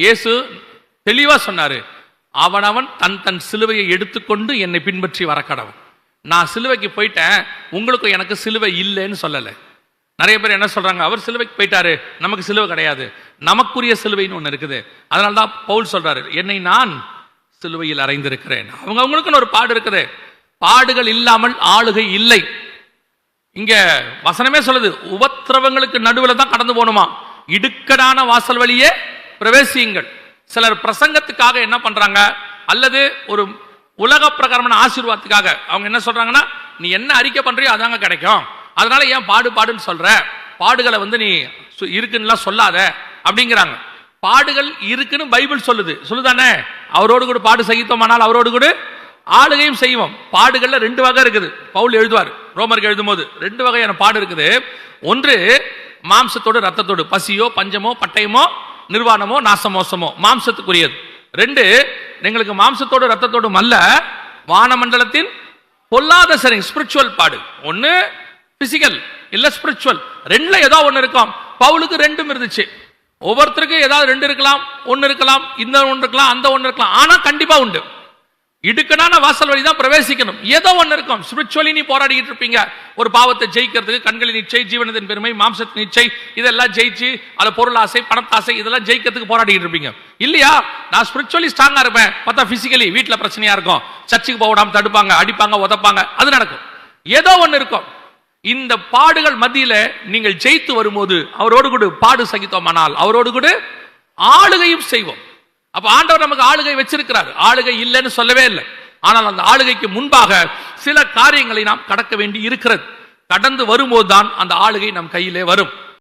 இயேசு தெளிவா சொன்னாரு அவனவன் தன் தன் சிலுவையை எடுத்துக்கொண்டு என்னை பின்பற்றி வர கடவன் நான் சிலுவைக்கு போயிட்டேன் உங்களுக்கும் எனக்கு சிலுவை இல்லைன்னு சொல்லலை. நிறைய பேர் என்ன சொல்றாங்க அவர் சிலுவைக்கு போயிட்டாரு நமக்கு சிலுவை கிடையாது. நமக்குரிய சிலுவைன்னு ஒன்று இருக்குது. அதனால தான் பவுல் சொல்றாரு என்னை நான் சிலுவையில் அறைந்திருக்கிறேன். அவங்க அவங்களுக்குன்னு ஒரு பாடு இருக்குது. பாடுகள் இல்லாமல் ஆளுகை இல்லை. இங்க வசனமே சொல்லுது உபத்திரவங்களுக்கு நடுவில் தான் கடந்து போகணுமா? இடுக்கடான வாசல் வழியே பிரவேசியுங்கள். சிலர் பிரசங்கத்துக்காக என்ன பண்றாங்க? அல்லது ஒரு உலக பிரகாரமான ஆசீர்வாதத்துக்காக. அவங்க என்ன சொல்றாங்கன்னா நீ என்ன அறிக்கை பண்றியோ அதாங்க கிடைக்கும். அதனால ஏன் பாடு பாடுன்னு சொல்ற? பாடுகளை வந்து நீ சு- இருக்குன்னுலாம் சொல்லாத. அப்படிங்கிறாங்க. பாடுகள் இருக்குன்னு பைபிள் சொல்லுது. சொல்லுதானே? அவரோடு கூட பாடு சகித்தோமானால் அவரோடு கூட ஆளுகையும் செய்வோம். பாடுகள்ல ரெண்டு வகை இருக்குது. பவுல் எழுதுவார் ரோமருக்கு எழுதும்போது ரெண்டு வகையான பாடு இருக்குது. ஒன்று மாம்சத்தோடு ரத்தத்தோடு பசியோ பஞ்சமோ பட்டயமோ நிர்வாணமோ நாசமோசமோ? மாம்சத்துக்குரியது. ரெண்டு எங்களுக்கு மாம்சத்தோடு ரத்தத்தோடும் அல்ல வானமண்டலத்தின் பொல்லாத சரி ஸ்பிரிச்சுவல் பாடு. ஒன்று பிசிக்கல் இல்லை ஸ்பிரிச்சுவல் ரெண்டில் ஏதோ ஒன்று இருக்கும். பவுலுக்கு ரெண்டும் இருந்துச்சு. ஒவ்வொருத்தருக்கும் ஏதாவது ரெண்டு இருக்கலாம் ஒன்று இருக்கலாம் இந்த ஒன்று இருக்கலாம் அந்த ஒன்று இருக்கலாம். ஆனால் கண்டிப்பாக உண்டு. இடுக்கடான வாசல் வழி தான் பிரவேசிக்கணும். ஏதோ ஒன்று இருக்கும். ஸ்பிரிச்சுவலி நீ போராடிக்கிட்டு இருப்பீங்க. ஒரு பாவத்தை ஜெயிக்கிறதுக்கு கண்களின் இச்சை ஜீவனத்தின் பெருமை மாம்சத்தின் இச்சை இதெல்லாம் ஜெயிச்சு அதில் பொருள் ஆசை பணத்தாசை இதெல்லாம் ஜெயிக்கிறதுக்கு போராடிக்கிட்டு இருப்பீங்க. இல்லையா? நான் ஸ்பிரிச்சுவலி ஸ்ட்ராங்காக இருப்பேன். பார்த்தா பிசிக்கலி வீட்டில் பிரச்சனையாக இருக்கும். சர்ச்சுக்கு போக விடாம தடுப்பாங்க அடிப்பாங்க உதப்பாங்க. அது நடக்கும். ஏதோ ஒன்று இருக்கும். இந்த பாடுகள் மத்தியில் நீங்கள் ஜெயித்து வரும்போது அவரோடு கூட பாடு சகித்தோமானால் அவரோடு கூட ஆளுகையும் செய்வோம். அப்ப ஆண்டவர் நமக்கு ஆளுகை வச்சிருக்கிறார். ஆளுகை இல்லைன்னு சொல்லவே இல்லை. ஆனால் அந்த ஆளுகைக்கு முன்பாக சில காரியங்களை நாம் கடக்க வேண்டி இருக்கிறது. கடந்து வரும்போது தான் அந்த ஆளுகை நம் கையிலே வரும்.